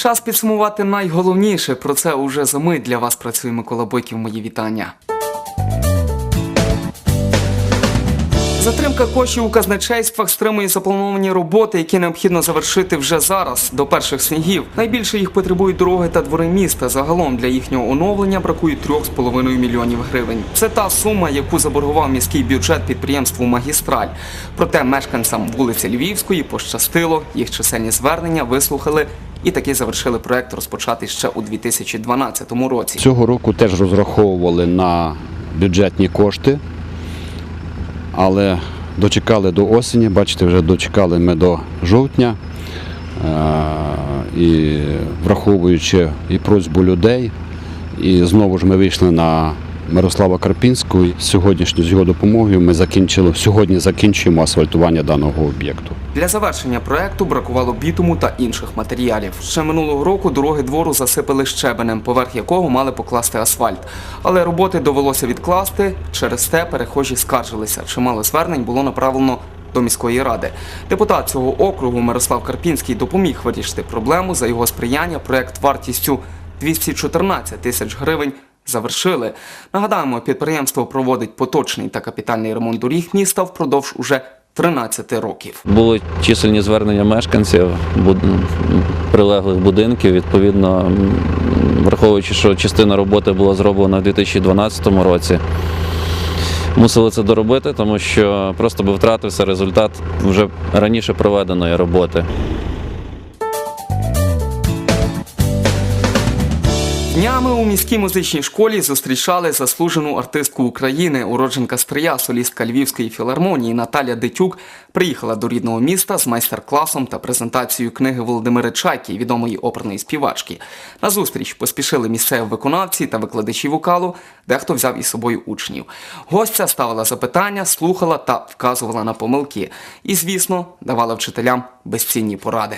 Час підсумувати найголовніше. Про це уже за мить для вас працює Микола Бойків. Мої вітання. Затримка коштів у казначействах стримує заплановані роботи, які необхідно завершити вже зараз, до перших снігів. Найбільше їх потребують дороги та двори міста. Загалом для їхнього оновлення бракує 3,5 мільйонів гривень. Це та сума, яку заборгував міський бюджет підприємству Магістраль. Проте мешканцям вулиці Львівської пощастило, їх чисельні звернення вислухали і таки завершили проект розпочати ще у 2012 році. Цього року теж розраховували на бюджетні кошти, але дочекали до осені, бачите, вже дочекали ми до жовтня. Е, І враховуючи і просьбу людей, і знову ж ми вийшли на Мирослава Карпінського. І Сьогоднішньою з його допомогою ми закінчили сьогодні закінчуємо асфальтування даного об'єкту. Для завершення проекту бракувало бітуму та інших матеріалів. Ще минулого року дороги двору засипали щебенем, поверх якого мали покласти асфальт. Але роботи довелося відкласти. Через те перехожі скаржилися. Чимало звернень було направлено до міської ради. Депутат цього округу Мирослав Карпінський допоміг вирішити проблему. За його сприяння проект вартістю 214 тисяч гривень. Завершили. Нагадаємо, підприємство проводить поточний та капітальний ремонт доріг міста впродовж уже 13 років. Були чисельні звернення мешканців прилеглих будинків. Відповідно, враховуючи, що частина роботи була зроблена в 2012 році. Мусили це доробити, тому що просто би втратився результат вже раніше проведеної роботи. Днями у міській музичній школі зустрічали заслужену артистку України, уродженка Стрия, солістка Львівської філармонії Наталя Дитюк приїхала до рідного міста з майстер-класом та презентацією книги Володимира Чайки, відомої оперної співачки. На зустріч поспішили місцеві виконавці та викладачі вокалу, дехто взяв із собою учнів. Гостя ставила запитання, слухала та вказувала на помилки. І, звісно, давала вчителям безцінні поради.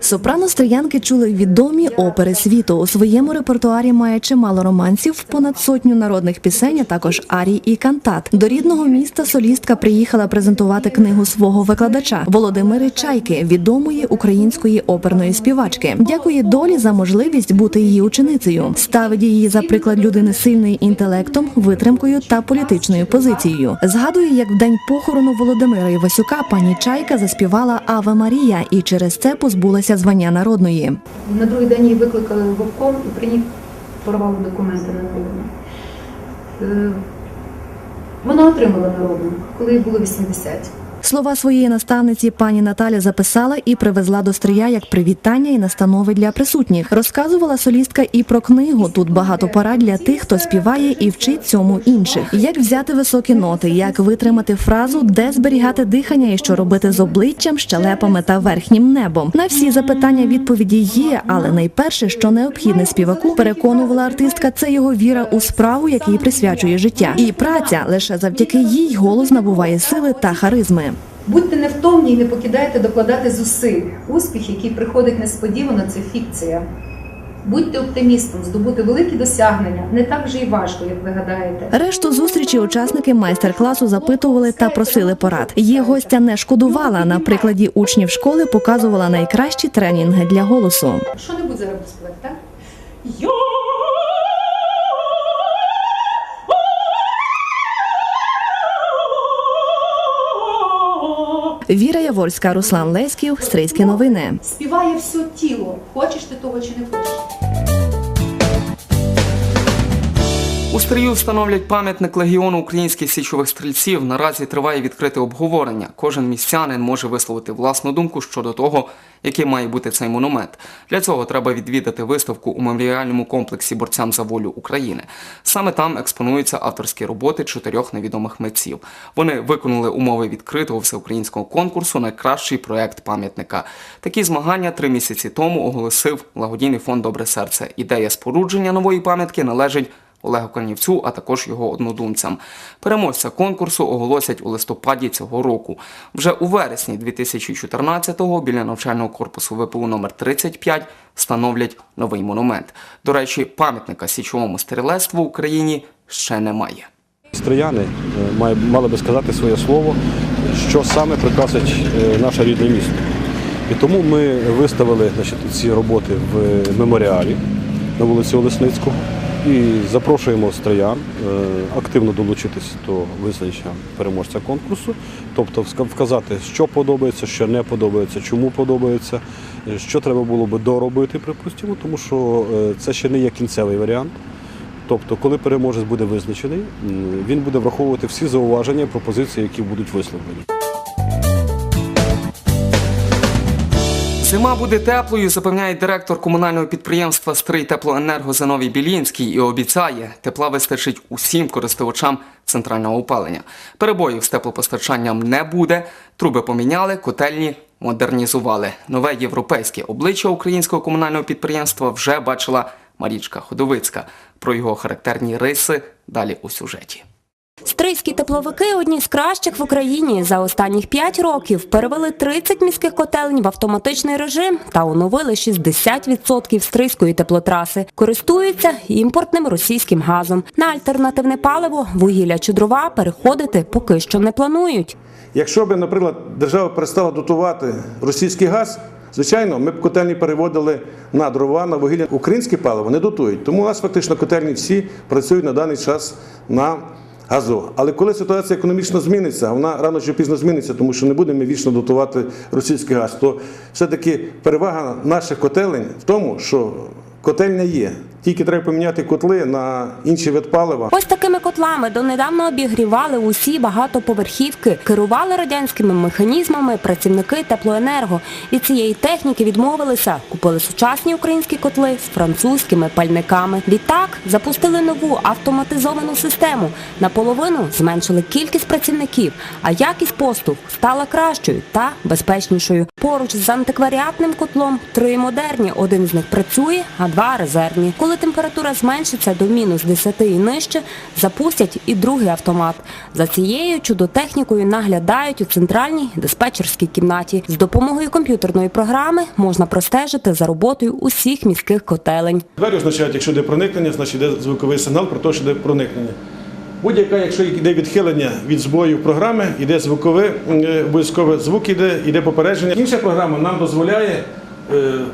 Сопрано Стріянки чули відомі опери світу. У своєму репертуарі має чимало романсів, понад сотню народних пісень, а також арій і кантат. До рідного міста солістка приїхала презентувати книгу свого викладача Володимири Чайки, відомої української оперної співачки. Дякує долі за можливість бути її ученицею. Ставить її за приклад людини сильної інтелектом, витримкою та політичною позицією. Згадує, як в день похорону Володимира Івасюка пані Чайка заспівала Ава Марія і через це позбулася звання народної. На другий день її викликали в обком і при ній порвали документи на народну. Е, Вона отримала народну, коли їй було 80. Слова своєї наставниці пані Наталя записала і привезла до стрия як привітання і настанови для присутніх. Розказувала солістка і про книгу. Тут багато порад для тих, хто співає і вчить цьому інших. Як взяти високі ноти, як витримати фразу, де зберігати дихання і що робити з обличчям, щелепами та верхнім небом. На всі запитання відповіді є, але найперше, що необхідне співаку, переконувала артистка, це його віра у справу, якій присвячує життя. І праця лише завдяки їй голос набуває сили та харизми. Будьте невтомні і не покидайте докладати зусиль. Успіх, який приходить несподівано, це фікція. Будьте оптимістом, здобути великі досягнення не так вже й важко, як ви гадаєте. Решту зустрічі учасники майстер-класу запитували та просили порад. Її гостя не шкодувала. На прикладі учнів школи показувала найкращі тренінги для голосу. Що-небудь зараз буду співати, Віра Яворська, Руслан Леськів, Стрийські новини. Співає все тіло. Хочеш ти того чи не хочеш? У стрію встановлять пам'ятник легіону українських січових стрільців. Наразі триває відкрите обговорення. Кожен містянин може висловити власну думку щодо того, який має бути цей монумент. Для цього треба відвідати виставку у меморіальному комплексі борцям за волю України. Саме там експонуються авторські роботи чотирьох невідомих митців. Вони виконали умови відкритого всеукраїнського конкурсу Найкращий проект пам'ятника. Такі змагання три місяці тому оголосив благодійний фонд Добре серце. Ідея спорудження нової пам'ятки належить. Олегу Канівцю, а також його однодумцям. Переможця конкурсу оголосять у листопаді цього року. Вже у вересні 2014-го біля навчального корпусу ВПУ номер 35 встановлять новий монумент. До речі, пам'ятника січовому стрілецтву в Україні ще немає. Стрияни е, мали би сказати своє слово, що саме прикрасить е, наше рідне місто. І тому ми виставили значить, ці роботи в меморіалі на вулиці Олесницького і запрошуємо стриян е, активно долучитись до визначення переможця конкурсу, тобто вказати, що подобається, що не подобається, чому подобається, е, що треба було би доробити, припустимо, тому що е, це ще не є кінцевий варіант. Тобто, коли переможець буде визначений, він буде враховувати всі зауваження пропозиції, які будуть висловлені. Зима буде теплою, запевняє директор комунального підприємства Стрий теплоенерго Зиновій Білінський і обіцяє, тепла вистачить усім користувачам центрального опалення. Перебоїв з теплопостачанням не буде. Труби поміняли, котельні модернізували. Нове європейське обличчя українського комунального підприємства вже бачила Марічка Ходовицька. Про його характерні риси далі у сюжеті. Стрийські тепловики одні з кращих в Україні. За останніх 5 років перевели 30 міських котелень в автоматичний режим та оновили 60% стрийської теплотраси. Користуються імпортним російським газом. На альтернативне паливо, вугілля чи дрова переходити поки що не планують. Якщо б, наприклад, держава перестала дотувати російський газ, звичайно, ми б котельні переводили на дрова, на вугілля. Українське паливо не дотують. Тому у нас фактично котельні всі працюють на даний час на газу. Але коли ситуація економічно зміниться, вона рано чи пізно зміниться, тому що не будемо вічно дотувати російський газ, то все-таки перевага наших котелень в тому, що котельня є. Тільки треба поміняти котли на інший вид палива. Ось такими котлами донедавна обігрівали усі багатоповерхівки, керували радянськими механізмами працівники теплоенерго. Від цієї техніки відмовилися, купили сучасні українські котли з французькими пальниками. Відтак запустили нову автоматизовану систему. Наполовину зменшили кількість працівників, а якість послуг стала кращою та безпечнішою. Поруч з антикваріатним котлом три модерні. Один з них працює, а два резервні. Коли температура зменшиться до мінус 10 і нижче, запустять і другий автомат. За цією чудотехнікою наглядають у центральній диспетчерській кімнаті. З допомогою комп'ютерної програми можна простежити за роботою усіх міських котелень. Двері означають, якщо йде проникнення, значить йде звуковий сигнал про те, що йде проникнення. Будь-яка, якщо йде відхилення від збою програми, йде звукове, е, звук іде, йде попередження. Інша програма нам дозволяє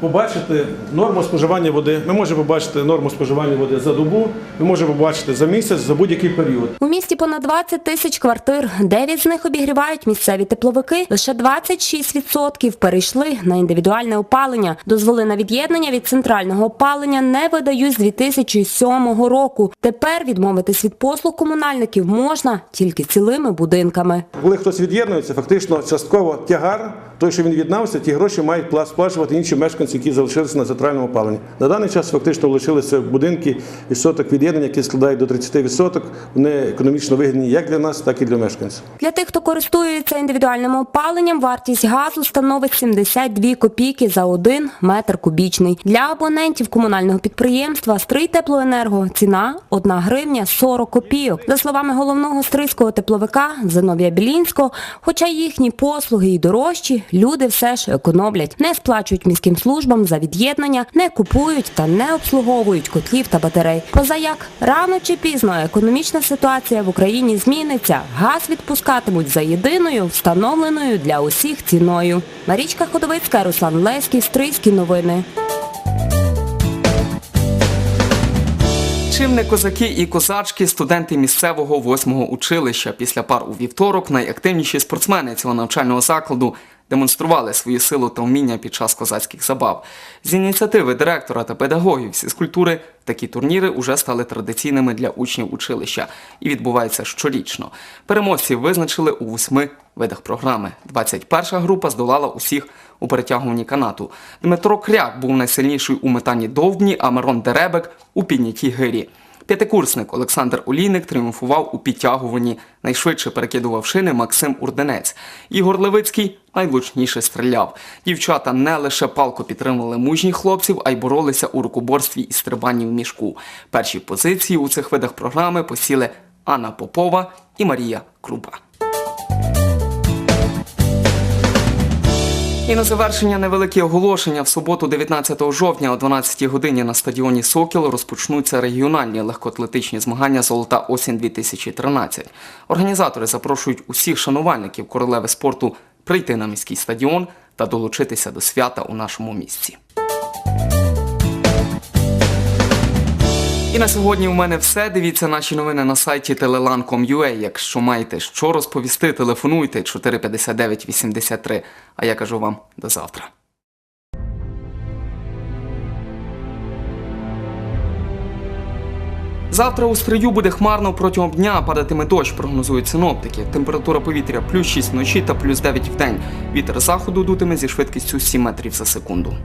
побачити норму споживання води. Ми можемо побачити норму споживання води за добу, ми можемо побачити за місяць, за будь-який період. У місті понад 20 тисяч квартир. 9 з них обігрівають місцеві тепловики. Лише 26% перейшли на індивідуальне опалення. Дозволи на від'єднання від центрального опалення не видають з 2007 року. Тепер відмовитись від послуг комунальників можна тільки цілими будинками. Коли хтось від'єднується, фактично частково тягар, той, що він від'єднався, ті гроші мають пла- сплачувати інші мешканці, які залишилися на центральному опаленні. На даний час фактично лишилися будинки відсоток від'єднання, які складають до 30%. Вони економічно вигідні як для нас, так і для мешканців. Для тих, хто користується індивідуальним опаленням, вартість газу становить 72 копійки за один метр кубічний. Для абонентів комунального підприємства «Стрий теплоенерго» ціна 1 гривня 40 копійок. За словами головного стрийського тепловика Зиновія Білінського, хоча їхні послуги і дорожчі, люди все ж економлять, не сплачують міським службам за від'єднання, не купують та не обслуговують котлів та батарей. Позаяк рано чи пізно економічна ситуація в Україні зміниться. Газ відпускатимуть за єдиною, встановленою для усіх ціною. Марічка Ходовицька, Руслан Леський, Стрийські новини. Чим не козаки і козачки, студенти місцевого восьмого училища після пар у вівторок найактивніші спортсмени цього навчального закладу демонстрували свою силу та вміння під час козацьких забав. З ініціативи директора та педагогів фізкультури такі турніри уже стали традиційними для учнів училища і відбуваються щорічно. Переможців визначили у восьми видах програми. 21-ша група здолала усіх у перетягуванні канату. Дмитро Кряк був найсильніший у метанні довбні, а Мирон Деребек у піднятій гирі. П'ятикурсник Олександр Олійник тріумфував у підтягуванні. Найшвидше перекидував шини Максим Урденець. Ігор Левицький найлучніше стріляв. Дівчата не лише палко підтримували мужніх хлопців, а й боролися у рукоборстві і стрибанні в мішку. Перші позиції у цих видах програми посіли Анна Попова і Марія Крупа. І на завершення невеликі оголошення. В суботу, 19 жовтня о 12 годині на стадіоні Сокіл розпочнуться регіональні легкоатлетичні змагання Золота осінь 2013. Організатори запрошують усіх шанувальників королеви спорту прийти на міський стадіон та долучитися до свята у нашому місці. І на сьогодні у мене все. Дивіться наші новини на сайті telelan.com.ua. Якщо маєте що розповісти, телефонуйте 459 83. А я кажу вам до завтра. Завтра у стрию буде хмарно протягом дня, падатиме дощ, прогнозують синоптики. Температура повітря плюс 6 вночі та плюс 9 в день. Вітер заходу дутиме зі швидкістю 7 метрів за секунду.